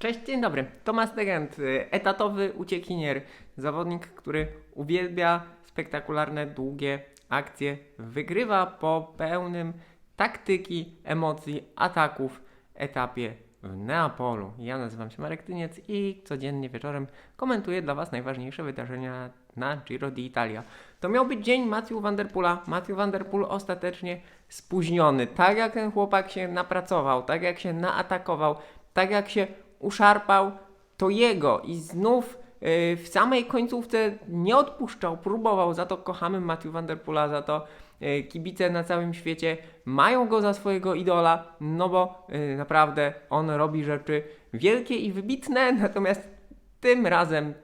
Cześć, dzień dobry. Tomasz Degent, y, etatowy uciekinier, zawodnik, który uwielbia spektakularne, długie akcje, wygrywa po pełnym taktyki, emocji, ataków etapie w Neapolu. Ja nazywam się Marek Tyniec i codziennie wieczorem komentuję dla Was najważniejsze wydarzenia na Giro d'Italia. To miał być dzień Matthew Van Der Poola. Matthew Van Der Poel ostatecznie spóźniony. Tak jak ten chłopak się napracował, tak jak się naatakował, tak jak się uszarpał, to jego. I znów yy, w samej końcówce nie odpuszczał, próbował, za to kochamy Matthew Van Der Poola, za to yy, kibice na całym świecie mają go za swojego idola, no bo yy, naprawdę on robi rzeczy wielkie i wybitne, natomiast tym razem,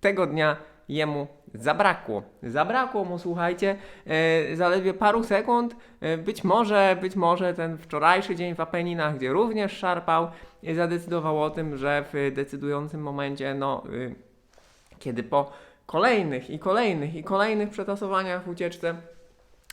tego dnia jemu zabrakło. Zabrakło mu, słuchajcie, e, zaledwie paru sekund. E, być może, być może ten wczorajszy dzień w Apeninach, gdzie również szarpał, zadecydował o tym, że w decydującym momencie, no, y, kiedy po kolejnych i kolejnych i kolejnych przetasowaniach w ucieczce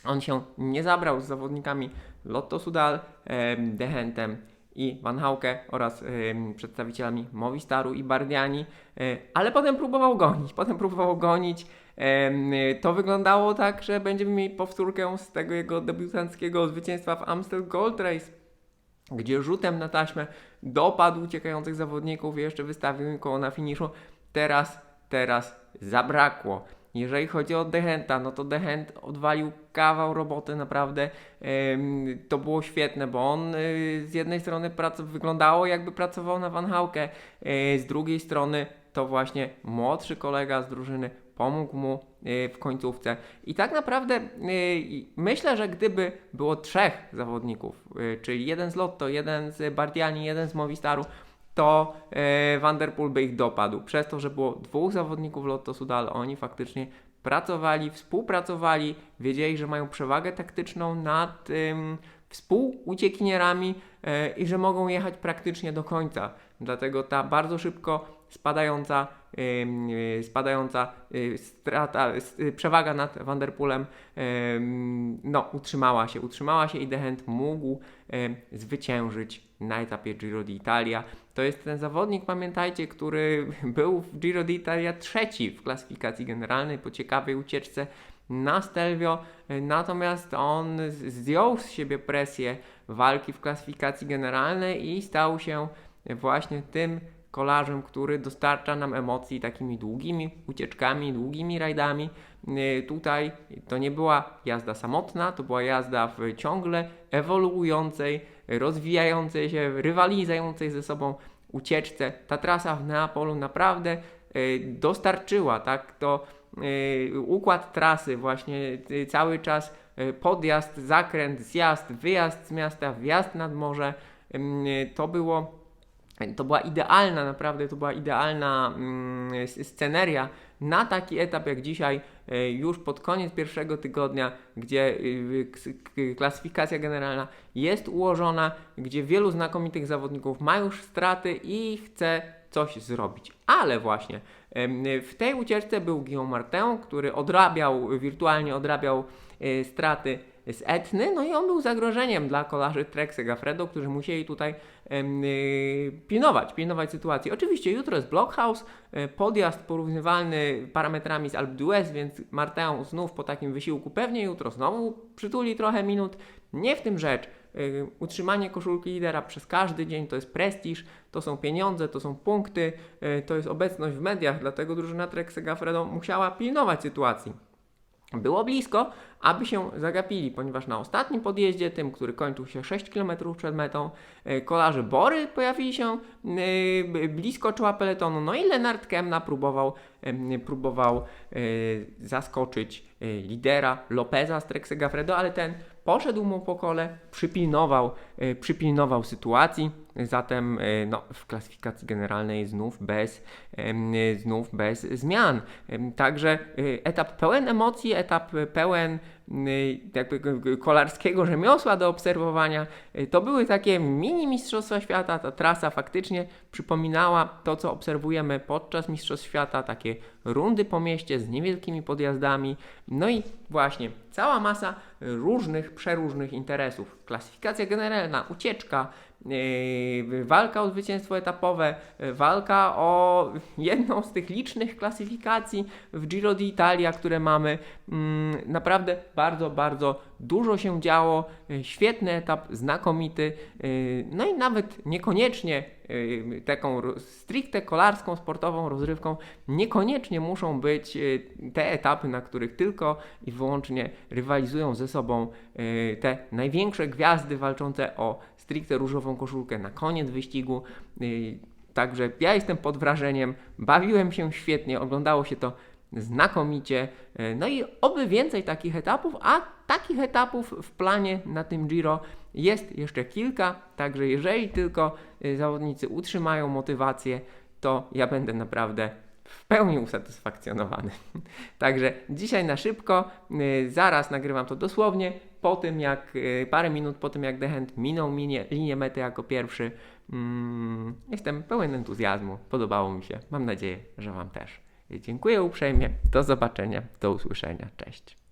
on się nie zabrał z zawodnikami Lotto Sudal, e, Dehentem i Van Hauke oraz y, przedstawicielami Movistaru i Bardiani, y, ale potem próbował gonić, potem próbował gonić. Y, to wyglądało tak, że będziemy mieli powtórkę z tego jego debiutanckiego zwycięstwa w Amstel Gold Race, gdzie rzutem na taśmę dopadł uciekających zawodników i jeszcze wystawił im koło na finiszu. Teraz, teraz zabrakło. Jeżeli chodzi o Dehenta, no to Dehent odwalił kawał roboty, naprawdę to było świetne, bo on y, z jednej strony wyglądało jakby pracował na Van Hauke, y, z drugiej strony to właśnie młodszy kolega z drużyny pomógł mu y, w końcówce. I tak naprawdę myślę, że gdyby było trzech zawodników, czyli jeden z Lotto, jeden z Bardiani, jeden z Movistaru, to e, Vanderpool by ich dopadł. Przez to, że było dwóch zawodników Lotto Sudal, oni faktycznie pracowali, współpracowali, wiedzieli, że mają przewagę taktyczną nad ym, współuciekinierami yy, i że mogą jechać praktycznie do końca. Dlatego ta bardzo szybko spadająca, yy, spadająca yy, strata, przewaga nad Vanderpoolem no, utrzymała się, utrzymała się i Dehent mógł zwyciężyć na etapie Giro d'Italia. To jest ten zawodnik, pamiętajcie, który był w Giro d'Italia trzeci w klasyfikacji generalnej po ciekawej ucieczce na Stelvio, natomiast on zdjął z siebie presję walki w klasyfikacji generalnej i stał się właśnie tym kolarzem, który dostarcza nam emocji takimi długimi ucieczkami, długimi rajdami. Tutaj to nie była jazda samotna, to była jazda w ciągle ewoluującej, rozwijającej się, rywalizującej ze sobą ucieczce. Ta trasa w Neapolu naprawdę dostarczyła, tak, to e, układ trasy, właśnie e, cały czas podjazd, zakręt, zjazd, wyjazd z miasta, wjazd nad morze, to było to była idealna, naprawdę to była idealna mm, sceneria na taki etap jak dzisiaj, już pod koniec pierwszego tygodnia, gdzie y, klasyfikacja generalna jest ułożona, gdzie wielu znakomitych zawodników ma już straty i chce coś zrobić. Ale właśnie w tej ucieczce był Guillaume Martin, który odrabiał, wirtualnie odrabiał e, straty z Etny, no i on był zagrożeniem dla kolarzy Trek Segafredo, którzy musieli tutaj yy, pilnować, pilnować sytuacji. Oczywiście jutro jest Blockhouse, yy, podjazd porównywalny parametrami z Alpe d'Huez, więc Martin znów po takim wysiłku pewnie jutro znowu przytuli trochę minut. Nie w tym rzecz. Yy, utrzymanie koszulki lidera przez każdy dzień to jest prestiż, to są pieniądze, to są punkty, yy, to jest obecność w mediach, dlatego drużyna Trek Segafredo musiała pilnować sytuacji. Było blisko, aby się zagapili, ponieważ na ostatnim podjeździe, tym, który kończył się 6 km przed metą, e, kolarze Bory pojawili się blisko czoła peletonu. No i Lenart Kemna próbował, próbował zaskoczyć lidera Lopeza z Trek Segafredo, ale ten poszedł mu po kole, przypilnował, przypilnował sytuacji. Zatem no, w klasyfikacji generalnej znów bez, znów bez zmian. Także etap pełen emocji, etap pełen Y, jakby kolarskiego rzemiosła do obserwowania. To były takie mini Mistrzostwa Świata. Ta trasa faktycznie przypominała to, co obserwujemy podczas Mistrzostw Świata, takie rundy po mieście z niewielkimi podjazdami. No i właśnie cała masa różnych, przeróżnych interesów. Klasyfikacja generalna, ucieczka, walka o zwycięstwo etapowe, yy, walka o jedną z tych licznych klasyfikacji w Giro d'Italia, które mamy. Mm, Naprawdę bardzo, bardzo dużo się działo. Yy, Świetny etap, znakomity. yy, No i nawet niekoniecznie yy, taką stricte kolarską, sportową rozrywką, niekoniecznie muszą być te etapy, na których tylko i wyłącznie rywalizują ze sobą te największe gwiazdy walczące o stricte różową koszulkę na koniec wyścigu. Także ja jestem pod wrażeniem, bawiłem się świetnie, oglądało się to znakomicie. Yy, No i oby więcej takich etapów, a takich etapów w planie na tym Giro jest jeszcze kilka. Także jeżeli tylko yy, zawodnicy utrzymają motywację, to ja będę naprawdę w pełni usatysfakcjonowany. Także dzisiaj na szybko, yy, zaraz nagrywam to dosłownie po tym jak, parę minut po tym jak Dechent minął minie, linię mety jako pierwszy. Mm, jestem pełen entuzjazmu, podobało mi się, mam nadzieję, że Wam też. Dziękuję uprzejmie, do zobaczenia, do usłyszenia, cześć.